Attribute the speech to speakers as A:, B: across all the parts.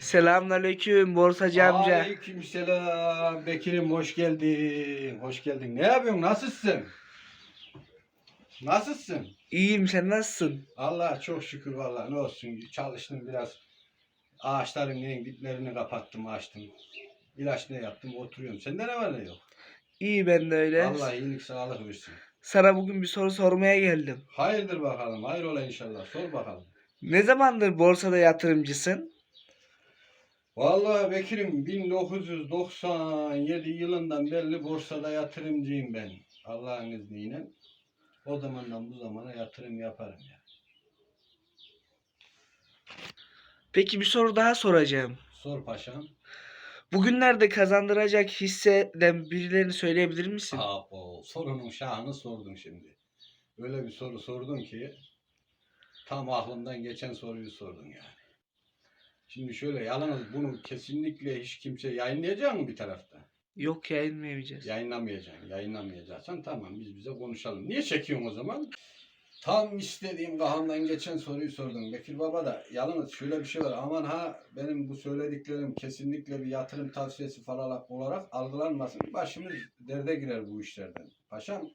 A: Selamünaleyküm borsacı amca.
B: Aleykümselam Bekir'im hoş geldin. Hoş geldin. Ne yapıyorsun? Nasılsın? Nasılsın?
A: İyiyim sen nasılsın?
B: Allah çok şükür vallahi ne olsun. Çalıştım biraz. Ağaçların en diplerini kapattım açtım. İlaç ne yaptım oturuyorum. Sende ne var ne yok?
A: İyi ben de öyle.
B: Allah iyilik sağlık versin.
A: Sana bugün bir soru sormaya geldim.
B: Hayırdır bakalım. Hayır ola inşallah. Sor bakalım.
A: Ne zamandır borsada yatırımcısın?
B: Vallahi Bekir'im 1997 yılından beri borsada yatırımcıyım ben. Allah'ın izniyle. O zamandan bu zamana yatırım yaparım ya.
A: Peki bir soru daha soracağım.
B: Sor paşam.
A: Bugünlerde kazandıracak hisseden birilerini söyleyebilir misin?
B: Aa, o sorunun şahını sordun şimdi. Öyle bir soru sordun ki tam aklımdan geçen soruyu sordun yani. Şimdi şöyle yalnız bunu kesinlikle hiç kimse yayınlayacak mı bir tarafta?
A: Yok yayınlayamayacağız.
B: Yayınlamayacaksın. Yayınlamayacaksan tamam biz bize konuşalım. Niye çekiyorsun o zaman? Tam istediğim kafamdan geçen soruyu sordum. Bekir Baba da yalnız şöyle bir şey var. Aman ha benim bu söylediklerim kesinlikle bir yatırım tavsiyesi falan olarak algılanmasın. Başımız derde girer bu işlerden. Paşam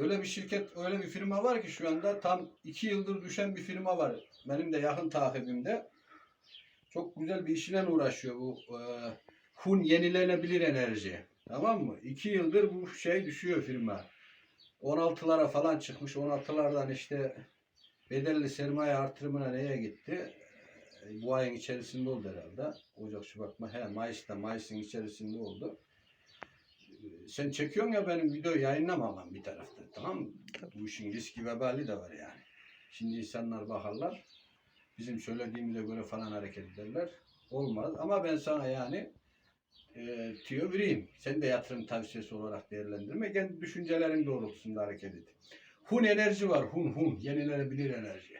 B: öyle bir şirket, öyle bir firma var ki şu anda tam iki yıldır düşen bir firma var. Benim de yakın takibimde. Çok güzel bir işine uğraşıyor bu e, Hun yenilenebilir enerji. Tamam mı? İki yıldır bu şey düşüyor firma. 16'lara falan çıkmış. 16'lardan işte bedelli sermaye artırımına neye gitti? E, Bu ayın içerisinde oldu herhalde. Ocak, Şubat, he, Mayıs'ta, Mayıs'ın içerisinde oldu. Sen çekiyorsun ya benim videoyu yayınlamamam bir tarafta. Tamam mı? Bu işin riski vebali de var yani. Şimdi insanlar bakarlar. Bizim söylediğimize göre falan hareket ederler. Olmaz. Ama ben sana yani e, tüyo vereyim. Sen de yatırım tavsiyesi olarak değerlendirme. Kendi düşüncelerin doğrultusunda hareket et. Hun enerji var. Hun hun. Yenilenebilir enerji.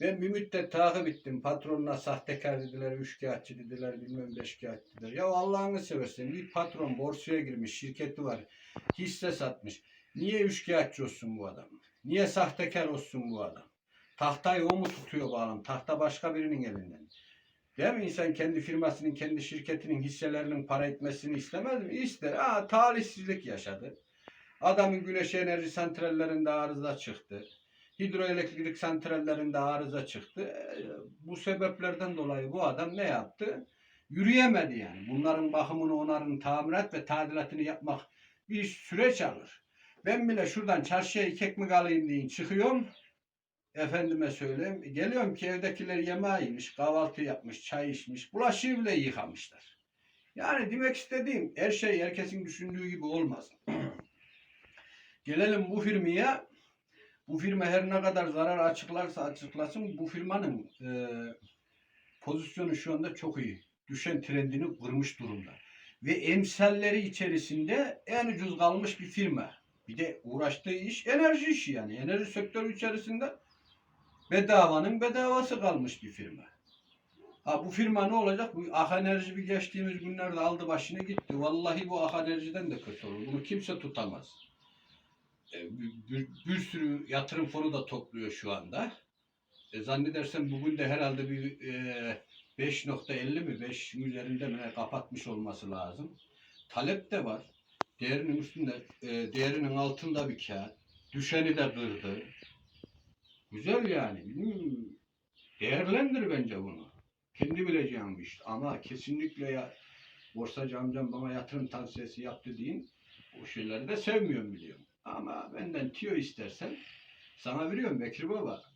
B: Ben bir müddet takip ettim. Patronuna sahtekar dediler, üçkağıtçı dediler, bilmem beşkağıtçı dediler. Ya Allah'ını seversen bir patron borsaya girmiş, şirketi var, hisse satmış. Niye üçkağıtçı olsun bu adam? Niye sahtekar olsun bu adam? Tahtayı o mu tutuyor bu adam? Tahta başka birinin elinden. Değil mi? İnsan kendi firmasının, kendi şirketinin hisselerinin para etmesini istemez mi? İster. Aa, talihsizlik yaşadı. Adamın güneş enerji santrallerinde arıza çıktı. Hidroelektrik santrallerinde arıza çıktı. Ee, Bu sebeplerden dolayı bu adam ne yaptı? Yürüyemedi yani. Bunların bakımını, onarını, tamirat ve tadilatını yapmak bir süreç alır. Ben bile şuradan çarşıya iki ekmek alayım diye çıkıyorum. Efendime söyleyeyim. Geliyorum ki evdekiler yemeği yemiş, kahvaltı yapmış, çay içmiş, bulaşığı bile yıkamışlar. Yani demek istediğim her şey herkesin düşündüğü gibi olmaz. Gelelim bu firmaya. Bu firma her ne kadar zarar açıklarsa açıklasın bu firmanın e, pozisyonu şu anda çok iyi. Düşen trendini kırmış durumda. Ve emsalleri içerisinde en ucuz kalmış bir firma. Bir de uğraştığı iş enerji işi yani. Enerji sektörü içerisinde bedavanın bedavası kalmış bir firma. Ha bu firma ne olacak? Bu Ah Enerji bir geçtiğimiz günlerde aldı başını gitti. Vallahi bu Ah Enerji'den de kötü olur. Bunu kimse tutamaz. E, bir, bir, sürü yatırım fonu da topluyor şu anda. E, zannedersem bugün de herhalde bir e, 5.50 mi 5 üzerinde mi kapatmış olması lazım. Talep de var. Değerinin üstünde, e, değerinin altında bir kağıt. Düşeni de kırdı. Güzel yani. Değerlendir bence bunu. Kendi bileceğim bir iş. Ama kesinlikle ya borsacı amcam bana yatırım tavsiyesi yaptı deyin. O şeyleri de sevmiyorum biliyorum. Ama benden tüyo istersen sana veriyorum Bekir Baba.